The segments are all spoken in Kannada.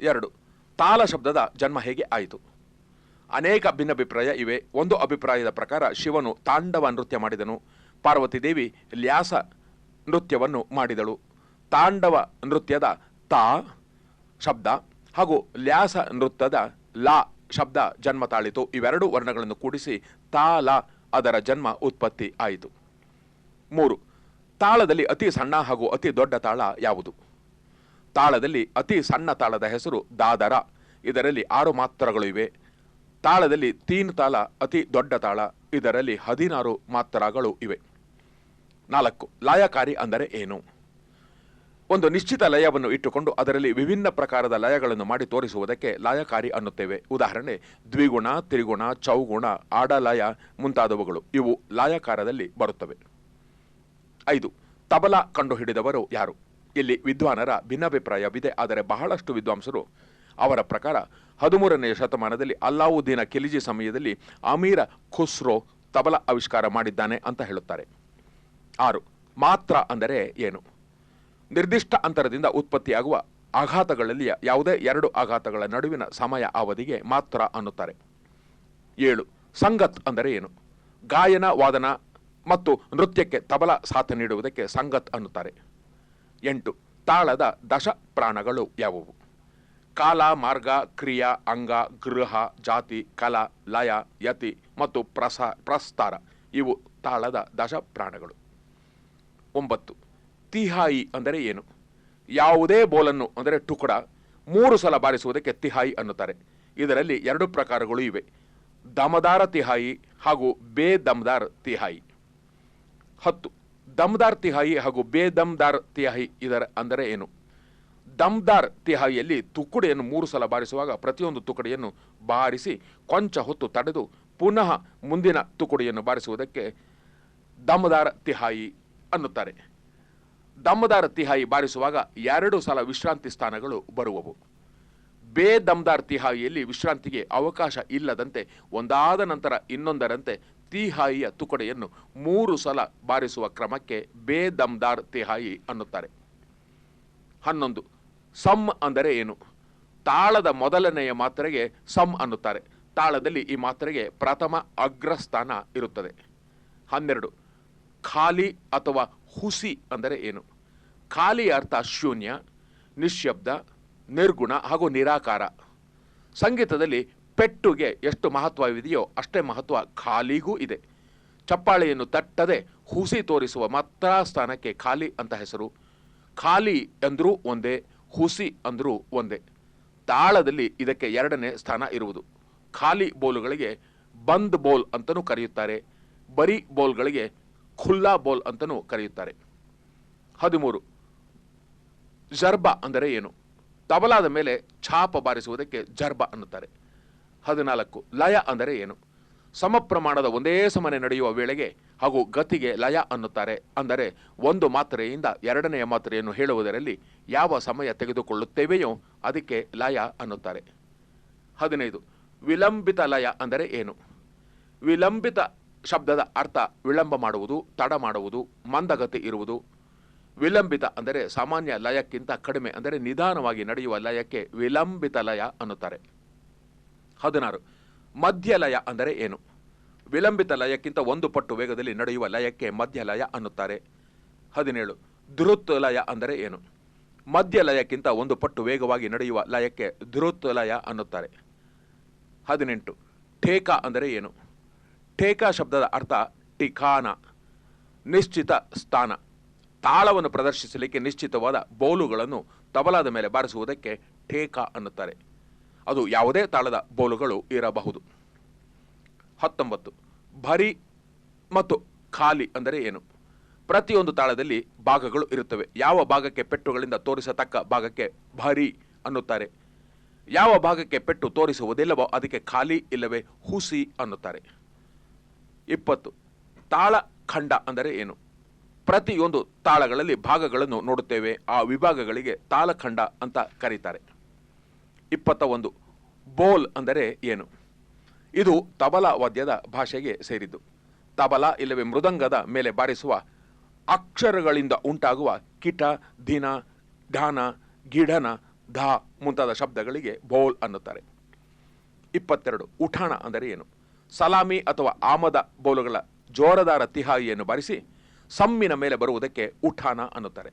ಎರಡು. ತಾಳ ಶಬ್ದದ ಜನ್ಮ ಹೇಗೆ ಆಯಿತು? ಅನೇಕ ಭಿನ್ನಭಿಪ್ರಾಯ ಇವೆ. ಒಂದು ಅಭಿಪ್ರಾಯದ ಪ್ರಕಾರ ಶಿವನು ತಾಂಡವ ನೃತ್ಯ ಮಾಡಿದನು. ಪಾರ್ವತಿ ದೇವಿ ಲ್ಯಾಸ ನೃತ್ಯವನ್ನು ಮಾಡಿದಳು. ತಾಂಡವ ನೃತ್ಯದ ತಾ ಶಬ್ದ ಹಾಗೂ ಲ್ಯಾಸ ನೃತ್ಯದ ಲಾ ಶಬ್ದ ಜನ್ಮ ತಾಳಿತು. ಇವೆರಡು ವರ್ಣಗಳನ್ನು ಕೂಡಿಸಿ ತಾಲ ಅದರ ಜನ್ಮ ಉತ್ಪತ್ತಿ ಆಯಿತು. ಮೂರು. ತಾಳದಲ್ಲಿ ಅತಿ ಸಣ್ಣ ಹಾಗೂ ಅತಿ ದೊಡ್ಡ ತಾಳ ಯಾವುದು? ತಾಳದಲ್ಲಿ ಅತಿ ಸಣ್ಣ ತಾಳದ ಹೆಸರು ದಾದರ. ಇದರಲ್ಲಿ ಆರು ಮಾತ್ರಗಳು ಇವೆ. ತಾಳದಲ್ಲಿ ತೀನ್ ತಾಳ, ಅತಿ ದೊಡ್ಡ ತಾಳ. ಇದರಲ್ಲಿ ಹದಿನಾರು ಮಾತ್ರಗಳು ಇವೆ. ನಾಲ್ಕು, ಲಯಕಾರಿ ಅಂದರೆ ಏನು? ಒಂದು ನಿಶ್ಚಿತ ಲಯವನ್ನು ಇಟ್ಟುಕೊಂಡು ಅದರಲ್ಲಿ ವಿಭಿನ್ನ ಪ್ರಕಾರದ ಲಯಗಳನ್ನು ಮಾಡಿ ತೋರಿಸುವುದಕ್ಕೆ ಲಯಕಾರಿ ಅನ್ನುತ್ತೇವೆ. ಉದಾಹರಣೆ, ದ್ವಿಗುಣ, ತ್ರಿಗುಣ, ಚೌಗುಣ, ಆಡಲಯ ಮುಂತಾದವುಗಳು. ಇವು ಲಯಕಾರದಲ್ಲಿ ಬರುತ್ತವೆ. ಐದು, ತಬಲ ಕಂಡುಹಿಡಿದವರು ಯಾರು? ಇಲ್ಲಿ ವಿದ್ವಾನರ ಭಿನ್ನಾಭಿಪ್ರಾಯವಿದೆ ಆದರೆ ಬಹಳಷ್ಟು ವಿದ್ವಾಂಸರು ಅವರ ಪ್ರಕಾರ ಹದಿಮೂರನೆಯ ಶತಮಾನದಲ್ಲಿ ಅಲ್ಲಾವುದ್ದೀನ ಖಿಲಿಜಿ ಸಮಯದಲ್ಲಿ ಅಮೀರ ಖುಸ್ರೋ ತಬಲ ಆವಿಷ್ಕಾರ ಮಾಡಿದ್ದಾನೆ ಅಂತ ಹೇಳುತ್ತಾರೆ. ಆರು, ಮಾತ್ರ ಅಂದರೆ ಏನು? ನಿರ್ದಿಷ್ಟ ಅಂತರದಿಂದ ಉತ್ಪತ್ತಿಯಾಗುವ ಆಘಾತಗಳಲ್ಲಿಯ ಯಾವುದೇ ಎರಡು ಆಘಾತಗಳ ನಡುವಿನ ಸಮಯ ಅವಧಿಗೆ ಮಾತ್ರ ಅನ್ನುತ್ತಾರೆ. ಏಳು, ಸಂಗತ್ ಅಂದರೆ ಏನು? ಗಾಯನ, ವಾದನ ಮತ್ತು ನೃತ್ಯಕ್ಕೆ ತಬಲ ಸಾಥ್ ನೀಡುವುದಕ್ಕೆ ಸಂಗತ್ ಅನ್ನುತ್ತಾರೆ. ಎಂಟು, ತಾಳದ ದಶ ಪ್ರಾಣಗಳು ಯಾವುವು? ಕಾಲ, ಮಾರ್ಗ, ಕ್ರಿಯಾ, ಅಂಗ, ಗೃಹ, ಜಾತಿ, ಕಲ, ಲಯ, ಯತಿ ಮತ್ತು ಪ್ರಸ, ಪ್ರಸ್ತಾರ, ಇವು ತಾಳದ ದಶ ಪ್ರಾಣಗಳು. ಒಂಬತ್ತು, ತಿಹಾಯಿ ಅಂದರೆ ಏನು? ಯಾವುದೇ ಬೋಲನ್ನು ಅಂದರೆ ಟುಕಡ, ಮೂರು ಸಲ ಬಾರಿಸುವುದಕ್ಕೆ ತಿಹಾಯಿ ಅನ್ನುತ್ತಾರೆ. ಇದರಲ್ಲಿ ಎರಡು ಪ್ರಕಾರಗಳು ಇವೆ. ದಮದಾರ ತಿಹಾಯಿ ಹಾಗೂ ಬೇದಮ್ದಾರ್ ತಿಹಾಯಿ. ಹತ್ತು ದಮ್ದಾರ್ ತಿಹಾಯಿ ಹಾಗೂ ಬೇದಮ್ದಾರ್ ತಿಹಾಯಿ ಇದರ ಅಂದರೆ ಏನು? ದಮ್ದಾರ್ ತಿಹಾಯಿಯಲ್ಲಿ ತುಕ್ಕುಡಿಯನ್ನು ಮೂರು ಸಲ ಬಾರಿಸುವಾಗ ಪ್ರತಿಯೊಂದು ತುಕಡಿಯನ್ನು ಬಾರಿಸಿ ಕೊಂಚ ಹೊತ್ತು ತಡೆದು ಪುನಃ ಮುಂದಿನ ತುಕುಡಿಯನ್ನು ಬಾರಿಸುವುದಕ್ಕೆ ದಮ್ದಾರ್ ತಿಹಾಯಿ ಅನ್ನುತ್ತಾರೆ. ದಮ್ದಾರ್ ತಿಹಾಯಿ ಬಾರಿಸುವಾಗ ಎರಡು ಸಲ ವಿಶ್ರಾಂತಿ ಸ್ಥಾನಗಳು ಬರುವವು. ಬೇದಮ್ದಾರ್ ತಿಹಾಯಿಯಲ್ಲಿ ವಿಶ್ರಾಂತಿಗೆ ಅವಕಾಶ ಇಲ್ಲದಂತೆ ಒಂದಾದ ನಂತರ ಇನ್ನೊಂದರಂತೆ ತಿಹಾಯಿಯ ತುಕಡೆಯನ್ನು ಮೂರು ಸಲ ಬಾರಿಸುವ ಕ್ರಮಕ್ಕೆ ಬೇದಮ್ದಾರ್ ತಿಹಾಯಿ ಅನ್ನುತ್ತಾರೆ. ಹನ್ನೊಂದು ಸಮ್ ಅಂದರೆ ಏನು? ತಾಳದ ಮೊದಲನೆಯ ಮಾತ್ರೆಗೆ ಸಮ್ ಅನ್ನುತ್ತಾರೆ. ತಾಳದಲ್ಲಿ ಈ ಮಾತ್ರೆಗೆ ಪ್ರಥಮ ಅಗ್ರಸ್ಥಾನ ಇರುತ್ತದೆ. ಹನ್ನೆರಡು, ಖಾಲಿ ಅಥವಾ ಹುಸಿ ಅಂದರೆ ಏನು? ಖಾಲಿ ಅರ್ಥ ಶೂನ್ಯ ನಿಶ್ಶಬ್ದ ನಿರ್ಗುಣ ಹಾಗೂ ನಿರಾಕಾರ. ಸಂಗೀತದಲ್ಲಿ ಪೆಟ್ಟುಗೆ ಎಷ್ಟು ಮಹತ್ವವಿದೆಯೋ ಅಷ್ಟೇ ಮಹತ್ವ ಖಾಲಿಗೂ ಇದೆ. ಚಪ್ಪಾಳೆಯನ್ನು ತಟ್ಟದೆ ಹುಸಿ ತೋರಿಸುವ ಮಾತ್ರ ಸ್ಥಾನಕ್ಕೆ ಖಾಲಿ ಅಂತ ಹೆಸರು. ಖಾಲಿ ಅಂದರೂ ಒಂದೇ, ಹುಸಿ ಅಂದರೂ ಒಂದೇ. ತಾಳದಲ್ಲಿ ಇದಕ್ಕೆ ಎರಡನೇ ಸ್ಥಾನ ಇರುವುದು. ಖಾಲಿ ಬೋಲುಗಳಿಗೆ ಬಂದ್ ಬೋಲ್ ಅಂತಲೂ ಕರೆಯುತ್ತಾರೆ. ಬರೀ ಬೋಲ್ಗಳಿಗೆ ಖುಲ್ಲಾ ಬೋಲ್ ಅಂತಲೂ ಕರೆಯುತ್ತಾರೆ. ಹದಿಮೂರು. ಜರ್ಬ ಅಂದರೆ ಏನು? ತಬಲಾದ ಮೇಲೆ ಛಾಪ ಬಾರಿಸುವುದಕ್ಕೆ ಜರ್ಬ ಅನ್ನುತ್ತಾರೆ. ಹದಿನಾಲ್ಕು. ಲಯ ಅಂದರೆ ಏನು? ಸಮ ಪ್ರಮಾಣದ ಒಂದೇ ಸಮನೆ ನಡೆಯುವ ವೇಳೆಗೆ ಹಾಗೂ ಗತಿಗೆ ಲಯ ಅನ್ನುತ್ತಾರೆ. ಅಂದರೆ ಒಂದು ಮಾತ್ರೆಯಿಂದ ಎರಡನೆಯ ಮಾತ್ರೆಯನ್ನು ಹೇಳುವುದರಲ್ಲಿ ಯಾವ ಸಮಯ ತೆಗೆದುಕೊಳ್ಳುತ್ತೇವೆಯೋ ಅದಕ್ಕೆ ಲಯ ಅನ್ನುತ್ತಾರೆ. ಹದಿನೈದು. ವಿಲಂಬಿತ ಲಯ ಅಂದರೆ ಏನು? ವಿಲಂಬಿತ ಶಬ್ದದ ಅರ್ಥ ವಿಳಂಬ ಮಾಡುವುದು, ತಡ ಮಾಡುವುದು, ಮಂದಗತಿ ಇರುವುದು. ವಿಲಂಬಿತ ಅಂದರೆ ಸಾಮಾನ್ಯ ಲಯಕ್ಕಿಂತ ಕಡಿಮೆ ಅಂದರೆ ನಿಧಾನವಾಗಿ ನಡೆಯುವ ಲಯಕ್ಕೆ ವಿಲಂಬಿತ ಲಯ ಅನ್ನುತ್ತಾರೆ. ಹದಿನಾರು. ಮಧ್ಯ ಲಯ ಅಂದರೆ ಏನು? ವಿಳಂಬಿತ ಲಯಕ್ಕಿಂತ ಒಂದು ಪಟ್ಟು ವೇಗದಲ್ಲಿ ನಡೆಯುವ ಲಯಕ್ಕೆ ಮಧ್ಯ ಲಯ ಅನ್ನುತ್ತಾರೆ. ಹದಿನೇಳು. ಧೃತ್ ಲಯ ಅಂದರೆ ಏನು? ಮಧ್ಯ ಲಯಕ್ಕಿಂತ ಒಂದು ಪಟ್ಟು ವೇಗವಾಗಿ ನಡೆಯುವ ಲಯಕ್ಕೆ ಧೃತ್ ಲಯ ಅನ್ನುತ್ತಾರೆ. ಹದಿನೆಂಟು. ಠೇಕ ಅಂದರೆ ಏನು? ಠೇಕ ಶಬ್ದದ ಅರ್ಥ ಟಿಖಾನ ನಿಶ್ಚಿತ ಸ್ಥಾನ. ತಾಳವನ್ನು ಪ್ರದರ್ಶಿಸಲಿಕ್ಕೆ ನಿಶ್ಚಿತವಾದ ಬೌಲುಗಳನ್ನು ತಬಲಾದ ಮೇಲೆ ಬಾರಿಸುವುದಕ್ಕೆ ಠೇಕ ಅನ್ನುತ್ತಾರೆ. ಅದು ಯಾವುದೇ ತಾಳದ ಬೋಲುಗಳು ಇರಬಹುದು. ಹತ್ತೊಂಬತ್ತು, ಭರಿ ಮತ್ತು ಖಾಲಿ ಅಂದರೆ ಏನು? ಪ್ರತಿಯೊಂದು ತಾಳದಲ್ಲಿ ಭಾಗಗಳು ಇರುತ್ತವೆ. ಯಾವ ಭಾಗಕ್ಕೆ ಪೆಟ್ಟುಗಳಿಂದ ತೋರಿಸತಕ್ಕ ಭಾಗಕ್ಕೆ ಭರಿ ಅನ್ನುತ್ತಾರೆ. ಯಾವ ಭಾಗಕ್ಕೆ ಪೆಟ್ಟು ತೋರಿಸುವುದಿಲ್ಲವೋ ಅದಕ್ಕೆ ಖಾಲಿ ಇಲ್ಲವೇ ಹುಸಿ ಅನ್ನುತ್ತಾರೆ. ಇಪ್ಪತ್ತು, ತಾಳ ಖಂಡ ಅಂದರೆ ಏನು? ಪ್ರತಿಯೊಂದು ತಾಳಗಳಲ್ಲಿ ಭಾಗಗಳನ್ನು ನೋಡುತ್ತೇವೆ. ಆ ವಿಭಾಗಗಳಿಗೆ ತಾಳಖಂಡ ಅಂತ ಕರೀತಾರೆ. ಇಪ್ಪತ್ತ ಒಂದು ಬೋಲ್ ಅಂದರೆ ಏನು? ಇದು ತಬಲಾ ವಾದ್ಯದ ಭಾಷೆಗೆ ಸೇರಿದ್ದು. ತಬಲಾ ಇಲ್ಲವೇ ಮೃದಂಗದ ಮೇಲೆ ಬಾರಿಸುವ ಅಕ್ಷರಗಳಿಂದ ಉಂಟಾಗುವ ಕಿಟ, ದಿನ, ಢಾನ ಗಿಡನ ಧ ಮುಂತಾದ ಶಬ್ದಗಳಿಗೆ ಬೋಲ್ ಅನ್ನುತ್ತಾರೆ. ಇಪ್ಪತ್ತೆರಡು. ಉಠಾಣ ಅಂದರೆ ಏನು? ಸಲಾಮಿ ಅಥವಾ ಆಮದ ಬೋಲುಗಳ ಜೋರದಾರ ತಿಹಾಯಿಯನ್ನು ಬಾರಿಸಿ ಸಮ್ಮಿನ ಮೇಲೆ ಬರುವುದಕ್ಕೆ ಉಠಾಣ ಅನ್ನುತ್ತಾರೆ.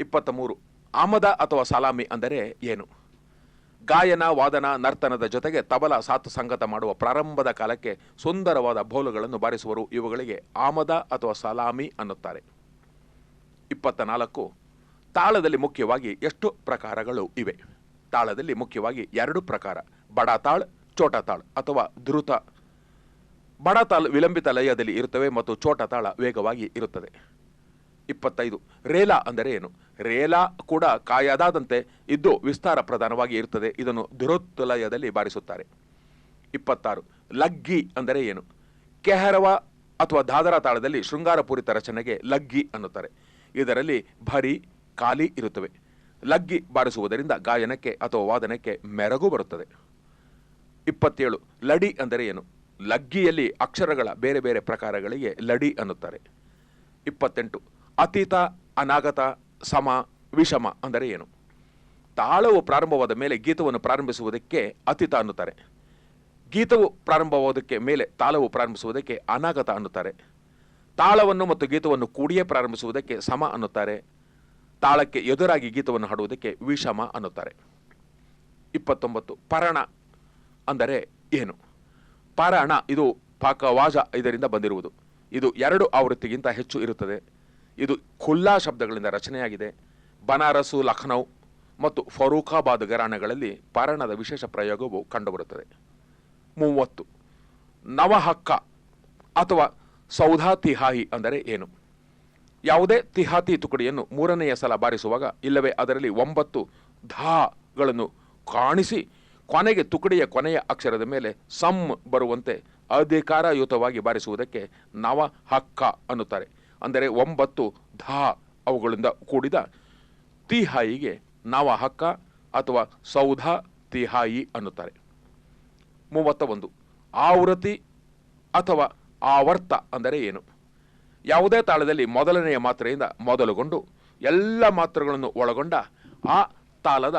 ಇಪ್ಪತ್ತ ಮೂರು ಆಮದ ಅಥವಾ ಸಲಾಮಿ ಅಂದರೆ ಏನು? ಗಾಯನ, ವಾದನ, ನರ್ತನದ ಜೊತೆಗೆ ತಬಲ ಸಾತು ಸಂಗತ ಮಾಡುವ ಪ್ರಾರಂಭದ ಕಾಲಕ್ಕೆ ಸುಂದರವಾದ ಬೋಲುಗಳನ್ನು ಬಾರಿಸುವರು. ಇವುಗಳಿಗೆ ಆಮದ ಅಥವಾ ಸಲಾಮಿ ಅನ್ನುತ್ತಾರೆ. ಇಪ್ಪತ್ತ ನಾಲ್ಕು ತಾಳದಲ್ಲಿ ಮುಖ್ಯವಾಗಿ ಎಷ್ಟು ಪ್ರಕಾರಗಳು ಇವೆ? ತಾಳದಲ್ಲಿ ಮುಖ್ಯವಾಗಿ ಎರಡು ಪ್ರಕಾರ. ಬಡತಾಳ್ ಚೋಟತಾಳ್ ಅಥವಾ ದ್ರುತ. ಬಡತಾಳ್ ವಿಲಂಬಿತ ಲಯದಲ್ಲಿ ಇರುತ್ತವೆ ಮತ್ತು ಚೋಟತಾಳ ವೇಗವಾಗಿ ಇರುತ್ತದೆ. ಇಪ್ಪತ್ತೈದು. ರೇಲಾ ಅಂದರೆ ಏನು? ರೇಲಾ ಕೂಡ ಕಾಯದಾದಂತೆ ಇದ್ದು ವಿಸ್ತಾರ ಪ್ರಧಾನವಾಗಿ ಇರುತ್ತದೆ. ಇದನ್ನು ದುರೋತ್ತಲಯದಲ್ಲಿ ಬಾರಿಸುತ್ತಾರೆ. ಇಪ್ಪತ್ತಾರು. ಲಗ್ಗಿ ಅಂದರೆ ಏನು? ಕೆಹರವ ಅಥವಾ ದಾದರ ತಾಳದಲ್ಲಿ ಶೃಂಗಾರಪೂರಿತ ರಚನೆಗೆ ಲಗ್ಗಿ ಅನ್ನುತ್ತಾರೆ. ಇದರಲ್ಲಿ ಭರಿ, ಖಾಲಿ ಇರುತ್ತವೆ. ಲಗ್ಗಿ ಬಾರಿಸುವುದರಿಂದ ಗಾಯನಕ್ಕೆ ಅಥವಾ ವಾದನಕ್ಕೆ ಮೆರಗು ಬರುತ್ತದೆ. ಇಪ್ಪತ್ತೇಳು. ಲಡಿ ಅಂದರೆ ಏನು? ಲಗ್ಗಿಯಲ್ಲಿ ಅಕ್ಷರಗಳ ಬೇರೆ ಬೇರೆ ಪ್ರಕಾರಗಳಿಗೆ ಲಡಿ ಅನ್ನುತ್ತಾರೆ. ಇಪ್ಪತ್ತೆಂಟು. ಅತೀತ, ಅನಾಗತ, ಸಮ, ವಿಷಮ ಅಂದರೆ ಏನು? ತಾಳವು ಪ್ರಾರಂಭವಾದ ಮೇಲೆ ಗೀತವನ್ನು ಪ್ರಾರಂಭಿಸುವುದಕ್ಕೆ ಅತೀತ ಅನ್ನುತ್ತಾರೆ. ಗೀತವು ಪ್ರಾರಂಭವಾದಕ್ಕೆ ಮೇಲೆ ತಾಳವು ಪ್ರಾರಂಭಿಸುವುದಕ್ಕೆ ಅನಾಗತ ಅನ್ನುತ್ತಾರೆ. ತಾಳವನ್ನು ಮತ್ತು ಗೀತವನ್ನು ಕೂಡಿಯೇ ಪ್ರಾರಂಭಿಸುವುದಕ್ಕೆ ಸಮ ಅನ್ನುತ್ತಾರೆ. ತಾಳಕ್ಕೆ ಎದುರಾಗಿ ಗೀತವನ್ನು ಹಾಡುವುದಕ್ಕೆ ವಿಷಮ ಅನ್ನುತ್ತಾರೆ. ಇಪ್ಪತ್ತೊಂಬತ್ತು, ಪರಣ ಅಂದರೆ ಏನು? ಪರಣ ಇದು ಪಾಕವಾಜ ಇದರಿಂದ ಬಂದಿರುವುದು. ಇದು ಎರಡು ಆವೃತ್ತಿಗಿಂತ ಹೆಚ್ಚು ಇರುತ್ತದೆ. ಇದು ಖುಲ್ಲಾ ಶಬ್ದಗಳಿಂದ ರಚನೆಯಾಗಿದೆ. ಬನಾರಸು, ಲಖನೌ ಮತ್ತು ಫರೂಖಾಬಾದ್ ಘರಾಣೆಗಳಲ್ಲಿ ಪರಣದ ವಿಶೇಷ ಪ್ರಯೋಗವು ಕಂಡುಬರುತ್ತದೆ. ಮೂವತ್ತು. ನವಹಕ್ಕ ಅಥವಾ ಸೌಧಾ ತಿಹಾಯಿ ಅಂದರೆ ಏನು? ಯಾವುದೇ ತಿಹಾತಿ ತುಕಡಿಯನ್ನು ಮೂರನೆಯ ಸಲ ಬಾರಿಸುವಾಗ ಇಲ್ಲವೇ ಅದರಲ್ಲಿ ಒಂಬತ್ತು ಧಾಗಳನ್ನು ಕಾಣಿಸಿ ಕೊನೆಗೆ ತುಕಡಿಯ ಕೊನೆಯ ಅಕ್ಷರದ ಮೇಲೆ ಸಮ್ ಬರುವಂತೆ ಅಧಿಕಾರಯುತವಾಗಿ ಬಾರಿಸುವುದಕ್ಕೆ ನವ ಹಕ್ಕ ಅನ್ನುತ್ತಾರೆ. ಅಂದರೆ ಒಂಬತ್ತು ಧಾ ಅವುಗಳಿಂದ ಕೂಡಿದ ತಿಹಾಯಿಗೆ ನವ ಹಕ್ಕ ಅಥವಾ ಸೌಧ ತಿಹಾಯಿ ಅನ್ನುತ್ತಾರೆ. ಮೂವತ್ತ ಒಂದು ಆವೃತಿ ಅಥವಾ ಆವರ್ತ ಅಂದರೆ ಏನು? ಯಾವುದೇ ತಾಳದಲ್ಲಿ ಮೊದಲನೆಯ ಮಾತ್ರೆಯಿಂದ ಮೊದಲುಗೊಂಡು ಎಲ್ಲ ಮಾತ್ರೆಗಳನ್ನು ಒಳಗೊಂಡ ಆ ತಾಳದ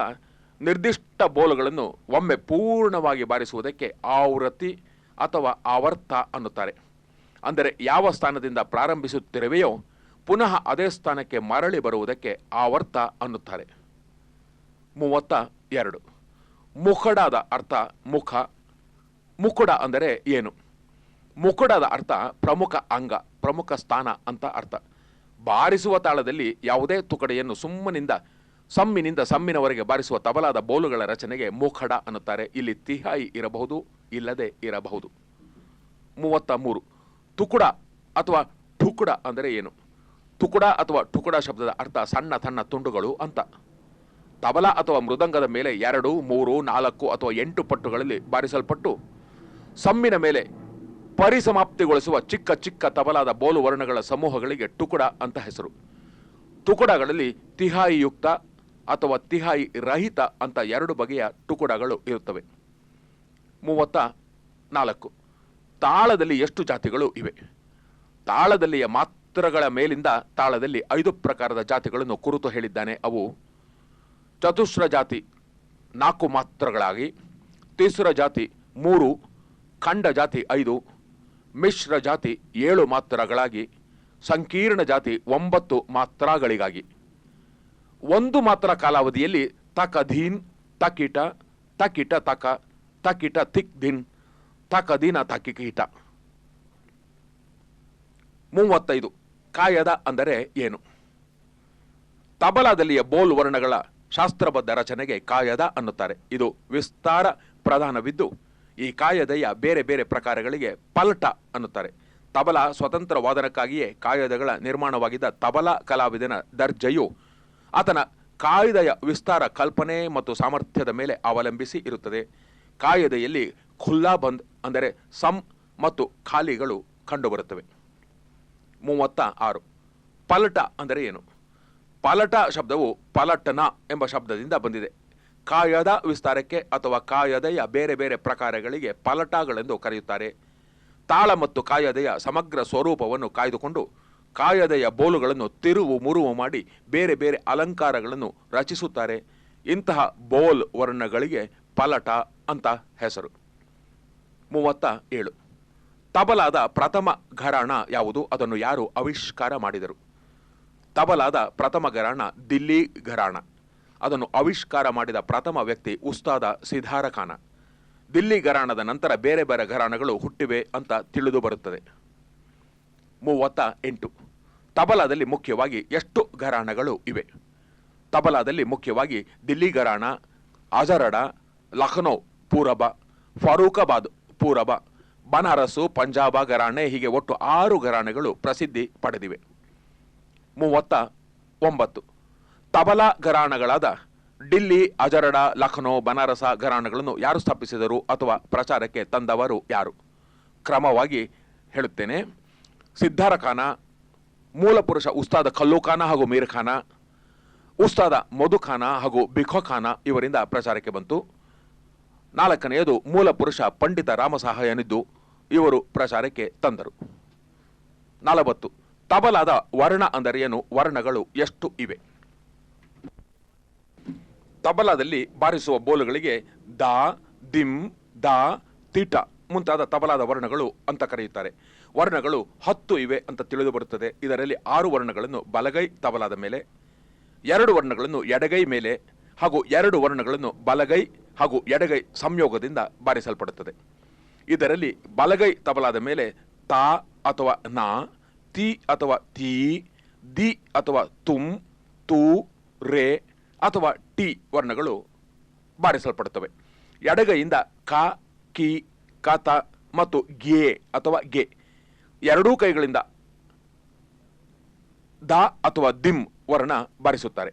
ನಿರ್ದಿಷ್ಟ ಬೋಲುಗಳನ್ನು ಒಮ್ಮೆ ಪೂರ್ಣವಾಗಿ ಬಾರಿಸುವುದಕ್ಕೆ ಆವೃತಿ ಅಥವಾ ಆವರ್ತ ಅನ್ನುತ್ತಾರೆ. ಅಂದರೆ ಯಾವ ಸ್ಥಾನದಿಂದ ಪ್ರಾರಂಭಿಸುತ್ತಿರುವೆಯೋ ಪುನಃ ಅದೇ ಸ್ಥಾನಕ್ಕೆ ಮರಳಿ ಬರುವುದಕ್ಕೆ ಆವರ್ತ ಅನ್ನುತ್ತಾರೆ. ಮೂವತ್ತ ಎರಡು. ಮುಖಡದ ಅರ್ಥ ಮುಖ. ಮುಕುಡ ಅಂದರೆ ಏನು? ಮುಕುಡದ ಅರ್ಥ ಪ್ರಮುಖ ಅಂಗ, ಪ್ರಮುಖ ಸ್ಥಾನ ಅಂತ ಅರ್ಥ. ಬಾರಿಸುವ ತಾಳದಲ್ಲಿ ಯಾವುದೇ ತುಕಡೆಯನ್ನು ಸುಮ್ಮನಿಂದ, ಸಮ್ಮಿನಿಂದ ಸಮ್ಮಿನವರೆಗೆ ಬಾರಿಸುವ ತಬಲಾದ ಬೋಲುಗಳ ರಚನೆಗೆ ಮುಖಡ ಅನ್ನುತ್ತಾರೆ. ಇಲ್ಲಿ ತಿಹಾಯಿ ಇರಬಹುದು, ಇಲ್ಲದೆ ಇರಬಹುದು. ಮೂವತ್ತ ಮೂರು. ತುಕುಡ ಅಥವಾ ಠುಕುಡ ಅಂದರೆ ಏನು? ತುಕುಡ ಅಥವಾ ಠುಕುಡ ಶಬ್ದದ ಅರ್ಥ ಸಣ್ಣ ಸಣ್ಣ ತುಂಡುಗಳು ಅಂತ. ತಬಲ ಅಥವಾ ಮೃದಂಗದ ಮೇಲೆ ಎರಡು, ಮೂರು, ನಾಲ್ಕು ಅಥವಾ ಎಂಟು ಪಟ್ಟುಗಳಲ್ಲಿ ಬಾರಿಸಲ್ಪಟ್ಟು, ಸಮ್ಮಿನ ಮೇಲೆ ಪರಿಸಮಾಪ್ತಿಗೊಳಿಸುವ ಚಿಕ್ಕ ಚಿಕ್ಕ ತಬಲಾದ ಬೋಲು ವರ್ಣಗಳ ಸಮೂಹಗಳಿಗೆ ಟುಕುಡ ಅಂತ ಹೆಸರು. ತುಕುಡಗಳಲ್ಲಿ ತಿಹಾಯಿಯುಕ್ತ ಅಥವಾ ತಿಹಾಯಿ ರಹಿತ ಅಂತ ಎರಡು ಬಗೆಯ ಟುಕುಡಗಳು ಇರುತ್ತವೆ. ಮೂವತ್ತ ನಾಲ್ಕು. ತಾಳದಲ್ಲಿ ಎಷ್ಟು ಜಾತಿಗಳು ಇವೆ? ತಾಳದಲ್ಲಿಯ ಮಾತ್ರಗಳ ಮೇಲಿಂದ ತಾಳದಲ್ಲಿ ಐದು ಪ್ರಕಾರದ ಜಾತಿಗಳನ್ನು ಕುರಿತು ಹೇಳಿದ್ದಾನೆ. ಅವು ಚತುಸ್ರ ಜಾತಿ ನಾಲ್ಕು ಮಾತ್ರಗಳಾಗಿ, ತಿಸ್ರ ಜಾತಿ ಮೂರು, ಖಂಡ ಜಾತಿ ಐದು, ಮಿಶ್ರ ಜಾತಿ ಏಳು ಮಾತ್ರಗಳಾಗಿ, ಸಂಕೀರ್ಣ ಜಾತಿ ಒಂಬತ್ತು ಮಾತ್ರಗಳಿಗಾಗಿ. ಒಂದು ಮಾತ್ರ ಕಾಲಾವಧಿಯಲ್ಲಿ ತಕಧೀನ್, ತಕಿಟ ತಕಿಟ ತಕ, ತಕಿಟ ತಿಕ್ ದಿನ್ ತಕದೀನ ತಕಿಕೀಟ ಮೂವತ್ತೈದು, ಕಾಯದ ಅಂದರೆ ಏನು? ತಬಲಾದಲ್ಲಿಯ ಬೋಲ್ ವರ್ಣಗಳ ಶಾಸ್ತ್ರಬದ್ಧ ರಚನೆಗೆ ಕಾಯದ ಅನ್ನುತ್ತಾರೆ. ಇದು ವಿಸ್ತಾರ ಪ್ರಧಾನವಿದ್ದು, ಈ ಕಾಯದೆಯ ಬೇರೆ ಬೇರೆ ಪ್ರಕಾರಗಳಿಗೆ ಪಲ್ಟ ಅನ್ನುತ್ತಾರೆ. ತಬಲ ಸ್ವತಂತ್ರ ವಾದನಕ್ಕಾಗಿಯೇ ಕಾಯದಗಳ ನಿರ್ಮಾಣವಾಗಿದ್ದ ತಬಲಾ ಕಲಾವಿದನ ದರ್ಜೆಯು ಆತನ ಕಾಯ್ದೆಯ ವಿಸ್ತಾರ ಕಲ್ಪನೆ ಮತ್ತು ಸಾಮರ್ಥ್ಯದ ಮೇಲೆ ಅವಲಂಬಿಸಿ ಇರುತ್ತದೆ. ಕಾಯ್ದೆಯಲ್ಲಿ ಖುಲ್ಲಾ ಬಂದ್ ಅಂದರೆ ಸಮ್ ಮತ್ತು ಖಾಲಿಗಳು ಕಂಡುಬರುತ್ತವೆ. ಮೂವತ್ತ ಆರು. ಪಲಟ ಅಂದರೆ ಏನು? ಪಲಟ ಶಬ್ದವು ಪಲಟನ ಎಂಬ ಶಬ್ದದಿಂದ ಬಂದಿದೆ. ಕಾಯದ ವಿಸ್ತಾರಕ್ಕೆ ಅಥವಾ ಕಾಯದೆಯ ಬೇರೆ ಬೇರೆ ಪ್ರಕಾರಗಳಿಗೆ ಪಲಟಗಳೆಂದು ಕರೆಯುತ್ತಾರೆ. ತಾಳ ಮತ್ತು ಕಾಯದೆಯ ಸಮಗ್ರ ಸ್ವರೂಪವನ್ನು ಕಾಯ್ದುಕೊಂಡು ಕಾಯದೆಯ ಬೋಲುಗಳನ್ನು ತಿರುವು ಮುರುವು ಮಾಡಿ ಬೇರೆ ಬೇರೆ ಅಲಂಕಾರಗಳನ್ನು ರಚಿಸುತ್ತಾರೆ. ಇಂತಹ ಬೋಲ್ ವರ್ಣಗಳಿಗೆ ಪಲಟ ಅಂತ ಹೆಸರು. ಮೂವತ್ತ ಏಳು. ತಬಲಾದ ಪ್ರಥಮ ಘರಾಣ ಯಾವುದು? ಅದನ್ನು ಯಾರು ಆವಿಷ್ಕಾರ ಮಾಡಿದರು? ತಬಲಾದ ಪ್ರಥಮ ಘರಾಣ ದಿಲ್ಲಿ ಘರಾಣ. ಅದನ್ನು ಆವಿಷ್ಕಾರ ಮಾಡಿದ ಪ್ರಥಮ ವ್ಯಕ್ತಿ ಉಸ್ತಾದ ಸಿಧಾರ ಖಾನ ದಿಲ್ಲಿ ಘರಾಣದ ನಂತರ ಬೇರೆ ಬೇರೆ ಘರಾಣಗಳು ಹುಟ್ಟಿವೆ ಅಂತ ತಿಳಿದು ಬರುತ್ತದೆ. ಮೂವತ್ತ ಎಂಟು. ತಬಲಾದಲ್ಲಿ ಮುಖ್ಯವಾಗಿ ಎಷ್ಟು ಘರಾಣಗಳು ಇವೆ? ತಬಲಾದಲ್ಲಿ ಮುಖ್ಯವಾಗಿ ದಿಲ್ಲಿ ಘರಾಣ, ಅಜರಡ, ಲಖನೌ, ಪೂರಬ, ಫಾರೂಕಾಬಾದ್ ಪೂರಬ ಬನಾರಸು, ಪಂಜಾಬ ಘರಾಣೆ ಹೀಗೆ ಒಟ್ಟು ಆರು ಘರಾಣೆಗಳು ಪ್ರಸಿದ್ಧಿ ಪಡೆದಿವೆ. ಮೂವತ್ತ ಒಂಬತ್ತು. ತಬಲಾ ಘರಾಣಗಳಾದ ಡಿಲ್ಲಿ, ಅಜರಡ, ಲಖನೌ, ಬನಾರಸ ಘರಾಣಗಳನ್ನು ಯಾರು ಸ್ಥಾಪಿಸಿದರು ಅಥವಾ ಪ್ರಚಾರಕ್ಕೆ ತಂದವರು ಯಾರು? ಕ್ರಮವಾಗಿ ಹೇಳುತ್ತೇನೆ ಸಿದ್ಧಾರ ಖಾನ ಮೂಲಪುರುಷ ಉಸ್ತಾದ ಖಲ್ಲೂ ಖಾನ ಹಾಗೂ ಮೀರ್ ಖಾನ, ಉಸ್ತಾದ ಮಧುಖಾನ ಹಾಗೂ ಬಿಖೋ ಖಾನ ಇವರಿಂದ ಪ್ರಚಾರಕ್ಕೆ ಬಂತು. ನಾಲ್ಕನೆಯದು ಮೂಲ ಪುರುಷ ಪಂಡಿತ ರಾಮಸಹಾಯನಿದ್ದು. ಇವರು ಪ್ರಚಾರಕ್ಕೆ ತಂದರು. ನಲವತ್ತು, ತಬಲಾದ ವರ್ಣ ಅಂದರೆ ಏನು ವರ್ಣಗಳು ಎಷ್ಟು ಇವೆ? ತಬಲಾದಲ್ಲಿ ಬಾರಿಸುವ ಬೋಲುಗಳಿಗೆ ದ, ದಿಂ, ದ, ತಿಟ ಮುಂತಾದ ತಬಲಾದ ವರ್ಣಗಳು ಅಂತ ಕರೆಯುತ್ತಾರೆ. ವರ್ಣಗಳು ಹತ್ತು ಇವೆ ಅಂತ ತಿಳಿದು ಬರುತ್ತದೆ. ಇದರಲ್ಲಿ ಆರು ವರ್ಣಗಳನ್ನು ಬಲಗೈ ತಬಲಾದ ಮೇಲೆ, ಎರಡು ವರ್ಣಗಳನ್ನು ಎಡಗೈ ಮೇಲೆ ಹಾಗೂ ಎರಡು ವರ್ಣಗಳನ್ನು ಬಲಗೈ ಹಾಗೂ ಎಡಗೈ ಸಂಯೋಗದಿಂದ ಬಾರಿಸಲ್ಪಡುತ್ತದೆ. ಇದರಲ್ಲಿ ಬಲಗೈ ತಬಲಾದ ಮೇಲೆ ತಾ ಅಥವಾ ನಾ, ತಿ ಅಥವಾ ತೀ, ದಿ ಅಥವಾ ತುಂ, ತು, ರೇ ಅಥವಾ ಟಿ ವರ್ಣಗಳು ಬಾರಿಸಲ್ಪಡುತ್ತವೆ. ಎಡಗೈಯಿಂದ ಕ, ಕಿ ಕತ ಮತ್ತು ಗೆ ಅಥವಾ ಗೆ ಎರಡೂ ಕೈಗಳಿಂದ ದ ಅಥವಾ ದಿಮ್ ವರ್ಣ ಬಾರಿಸುತ್ತಾರೆ.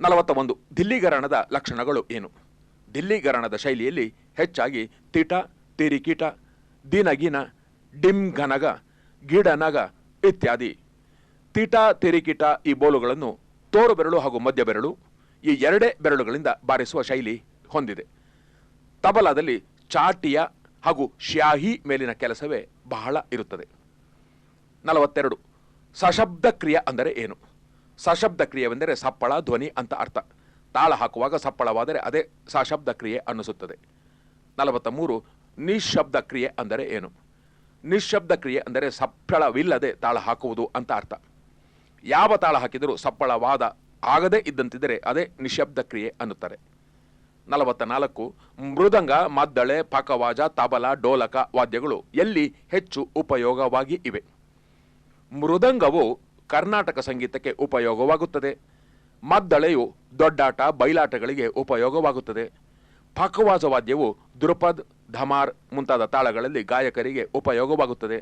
ನಲವತ್ತ ಒಂದು ದಿಲ್ಲಿಗರಣದ ಲಕ್ಷಣಗಳು ಏನು? ದಿಲ್ಲಿಗರಣದ ಶೈಲಿಯಲ್ಲಿ ಹೆಚ್ಚಾಗಿ ತಿಟ, ತಿರಿಕಿಟ, ದಿನಗಿನ ಡಿಮ್ ಘನಗ ಗಿಡನಗ ಇತ್ಯಾದಿ. ತಿಟ, ತಿರಿಕಿಟ ಈ ಬೋಲುಗಳನ್ನು ತೋರು ಬೆರಳು ಹಾಗೂ ಮಧ್ಯ ಬೆರಳು ಈ ಎರಡೇ ಬೆರಳುಗಳಿಂದ ಬಾರಿಸುವ ಶೈಲಿ ಹೊಂದಿದೆ. ತಬಲಾದಲ್ಲಿ ಚಾಟಿಯ ಹಾಗೂ ಶ್ಯಾಹಿ ಮೇಲಿನ ಕೆಲಸವೇ ಬಹಳ ಇರುತ್ತದೆ. ನಲವತ್ತೆರಡು ಸಶಬ್ದ ಕ್ರಿಯೆ ಅಂದರೆ ಏನು? ಸಶಬ್ದ ಕ್ರಿಯೆವೆಂದರೆ ಸಪ್ಪಳ, ಧ್ವನಿ ಅಂತ ಅರ್ಥ. ತಾಳ ಹಾಕುವಾಗ ಸಪ್ಪಳವಾದರೆ ಅದೇ ಸಶಬ್ದ ಕ್ರಿಯೆ ಅನ್ನಿಸುತ್ತದೆ. ನಲವತ್ತ ಮೂರು ನಿಶಬ್ದ ಕ್ರಿಯೆ ಅಂದರೆ ಏನು? ನಿಶಬ್ದ ಕ್ರಿಯೆ ಅಂದರೆ ಸಪ್ಪಳವಿಲ್ಲದೆ ತಾಳ ಹಾಕುವುದು ಅಂತ ಅರ್ಥ. ಯಾವ ತಾಳ ಹಾಕಿದರೂ ಸಪ್ಪಳವಾದ ಆಗದೇ ಇದ್ದಂತಿದ್ದರೆ ಅದೇ ನಿಶಬ್ದ ಕ್ರಿಯೆ ಅನ್ನುತ್ತಾರೆ. ನಲವತ್ತ ನಾಲ್ಕು ಮೃದಂಗ, ಮದ್ದಳೆ, ಪಾಕವಾಜ, ತಬಲ, ಡೋಲಕ ವಾದ್ಯಗಳು ಎಲ್ಲಿ ಹೆಚ್ಚು ಉಪಯೋಗವಾಗಿ ಇವೆ? ಮೃದಂಗವು ಕರ್ನಾಟಕ ಸಂಗೀತಕ್ಕೆ ಉಪಯೋಗವಾಗುತ್ತದೆ. ಮದ್ದಳೆಯು ದೊಡ್ಡಾಟ ಬಯಲಾಟಗಳಿಗೆ ಉಪಯೋಗವಾಗುತ್ತದೆ. ಪಕವಾಜ ವಾದ್ಯವು ಧಮಾರ್ ಮುಂತಾದ ತಾಳಗಳಲ್ಲಿ ಗಾಯಕರಿಗೆ ಉಪಯೋಗವಾಗುತ್ತದೆ.